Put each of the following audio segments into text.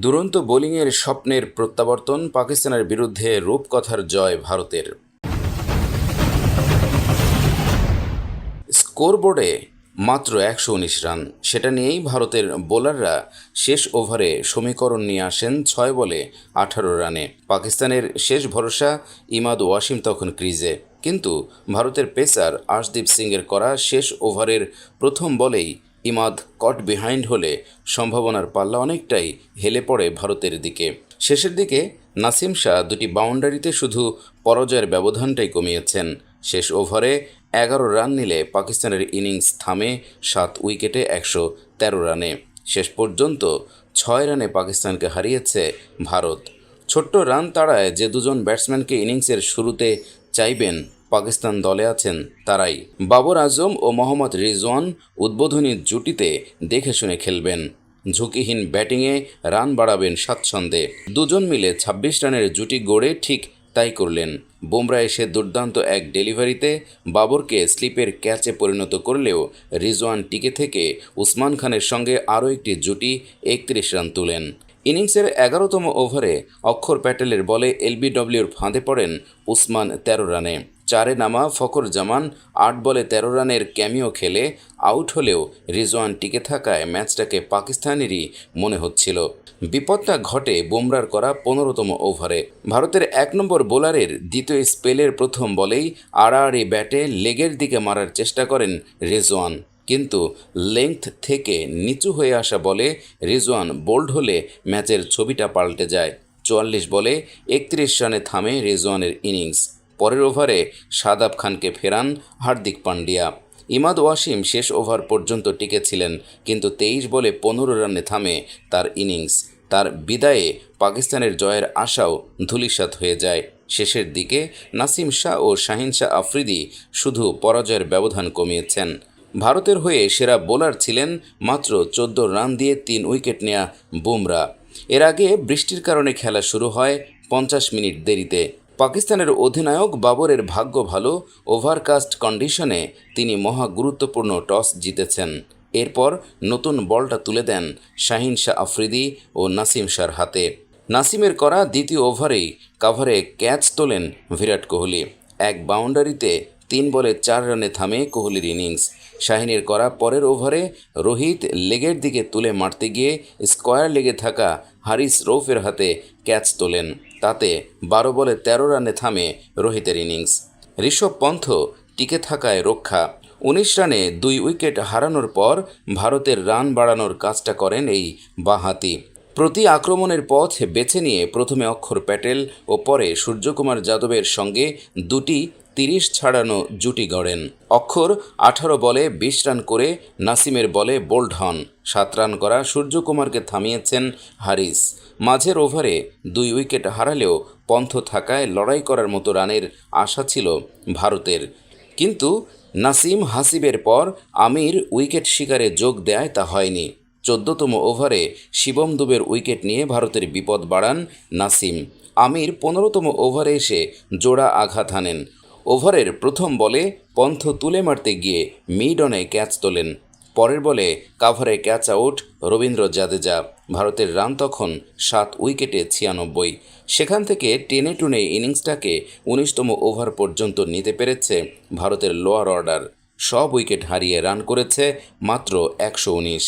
দুরন্ত বোলিংয়ের স্বপ্নের প্রত্যাবর্তন পাকিস্তানের বিরুদ্ধে রূপকথার জয় ভারতের। স্কোরবোর্ডে মাত্র একশো উনিশ রান। সেটা নিয়েই ভারতের বোলাররা শেষ ওভারে সমীকরণ নিয়ে আসেন ছয় বলে আঠারো রানে। পাকিস্তানের শেষ ভরসা ইমাদ ওয়াসিম তখন ক্রিজে। কিন্তু ভারতের পেসার আশদীপ সিংয়ের করা শেষ ওভারের প্রথম বলেই ইমাদ কট বিহাইন্ড হলে সম্ভাবনার পাল্লা অনেকটাই হেলে পড়ে ভারতের দিকে। শেষের দিকে নাসিম শাহ দুটি বাউন্ডারিতে শুধু পরাজয়ের ব্যবধানটাই কমিয়েছেন। শেষ ওভারে এগারো রান নিলে পাকিস্তানের ইনিংস থামে সাত উইকেটে একশো তেরো রানে। শেষ পর্যন্ত ছয় রানে পাকিস্তানকে হারিয়েছে ভারত। ছোট্ট রান তাড়ায় যে দুজন ব্যাটসম্যানকে ইনিংসের শুরুতে চাইবেন পাকিস্তান দলে আছেন তারাই। বাবর আজম ও মোহাম্মদ রিজওয়ান উদ্বোধনী জুটিতে দেখে শুনে খেলবেন। ঝুঁকিহীন ব্যাটিংয়ে রান বাড়াবেন স্বাচ্ছন্দ্যে দুজন মিলে ২৬ রানের জুটি গড়ে ঠিক তাই করলেন। বুমরা এসে দুর্দান্ত এক ডেলিভারিতে বাবরকে স্লিপের ক্যাচে পরিণত করলেও রিজওয়ান টিকে থেকে উসমান খানের সঙ্গে আরও একটি জুটি একত্রিশ রান তুলেন। ইনিংসের এগারোতম ওভারে অক্ষর প্যাটেলের বলে এলবিডব্লিউর ফাঁদে পড়েন উসমান তেরো রানে। চারে নামা ফখর জামান, আট বলে তেরো রানের ক্যামিও খেলে, আউট হলেও রিজওয়ান টিকে থাকায় ম্যাচটাকে পাকিস্তানেরই মনে হচ্ছিল। বিপদটা ঘটে বুমরার করা পনেরোতম ওভারে। ভারতের এক নম্বর বোলারের দ্বিতীয় স্পেলের প্রথম বলেই আড়াআড়ি ব্যাটে লেগের দিকে মারার চেষ্টা করেন রেজওয়ান। কিন্তু লেংথ থেকে নিচু হয়ে আসা বলে রিজওয়ান বোল্ড হলে ম্যাচের ছবিটা পাল্টে যায়। চুয়াল্লিশ বলে একত্রিশ রানে থামে রিজওয়ানের ইনিংস। পরের ওভারে সাদাব খানকে ফেরান হার্দিক পান্ডিয়া। ইমাদ ওয়াসিম শেষ ওভার পর্যন্ত টিকেছিলেন, কিন্তু তেইশ বলে পনেরো রানে থামে তার ইনিংস। তার বিদায়ে পাকিস্তানের জয়ের আশাও ধূলিসাৎ হয়ে যায়। শেষের দিকে নাসিম শাহ ও শাহিন শাহ আফ্রিদি শুধু পরাজয়ের ব্যবধান কমিয়েছেন। ভারতের হয়ে সেরা বোলার ছিলেন মাত্র চোদ্দ রান দিয়ে তিন উইকেট নেয়া বুমরা। এর আগে বৃষ্টির কারণে খেলা শুরু হয় পঞ্চাশ মিনিট দেরিতে। পাকিস্তানের অধিনায়ক বাবরের ভাগ্য ভালো, ওভারকাস্ট কন্ডিশনে তিনি মহা গুরুত্বপূর্ণ টস জিতেছেন। এরপর নতুন বলটা তুলে দেন শাহিন শাহ আফ্রিদি ও নাসিম শাহর হাতে। নাসিমের করা দ্বিতীয় ওভারেই কাভারে ক্যাচ তোলেন বিরাট কোহলি। এক বাউন্ডারিতে তিন বলে চার রানে থামে কোহলির ইনিংস। শাহিনের করা পরের ওভারে রোহিত লেগের দিকে তুলে মারতে গিয়ে স্কোয়ার লেগে থাকা হারিস রৌফের হাতে ক্যাচ তোলেন। তাতে বারো বলে তেরো রানে থামে রোহিতের ইনিংস। ঋষভ পন্থ টিকে থাকায় রক্ষা। উনিশ রানে দুই উইকেট হারানোর পর ভারতের রান বাড়ানোর কাজটা করেন এই বাঁহাতি। প্রতি আক্রমণের পথ বেছে নিয়ে প্রথমে অক্ষর প্যাটেল ও পরে সূর্যকুমার যাদবের সঙ্গে দুটি তিরিশ ছাড়ানো জুটি গড়েন। অক্ষর আঠারো বলে বিশ রান করে নাসিমের বলে বোল্ড হন। সাত রান করা সূর্যকুমারকে থামিয়েছেন হারিস। মাঝের ওভারে দুই উইকেট হারালেও পন্থ থাকায় লড়াই করার মতো রানের আশা ছিল ভারতের। কিন্তু নাসিম হাসিবের পর আমির উইকেট শিকারে যোগ দেয় তা হয়নি। চোদ্দতম ওভারে শিবম দুবের উইকেট নিয়ে ভারতের বিপদ বাড়ান নাসিম। আমির পনেরোতম ওভারে এসে জোড়া আঘাত হানেন। ওভারের প্রথম বলে পন্থ তুলে মারতে গিয়ে মিডনে ক্যাচ তোলেন পরের বলে কাভারে ক্যাচ আউট রবীন্দ্র জাদেজা। ভারতের রান তখন সাত উইকেটে ছিয়ানব্বই। সেখান থেকে টেনে টুনে ইনিংসটাকে উনিশতম ওভার পর্যন্ত নিতে পেরেছে ভারতের লোয়ার অর্ডার। সব উইকেট হারিয়ে রান করেছে মাত্র একশো উনিশ।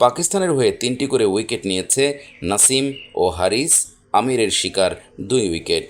পাকিস্তানের হয়ে তিনটি করে উইকেট নিয়েছে নাসিম ও হারিস। আমিরের শিকার দুই উইকেট।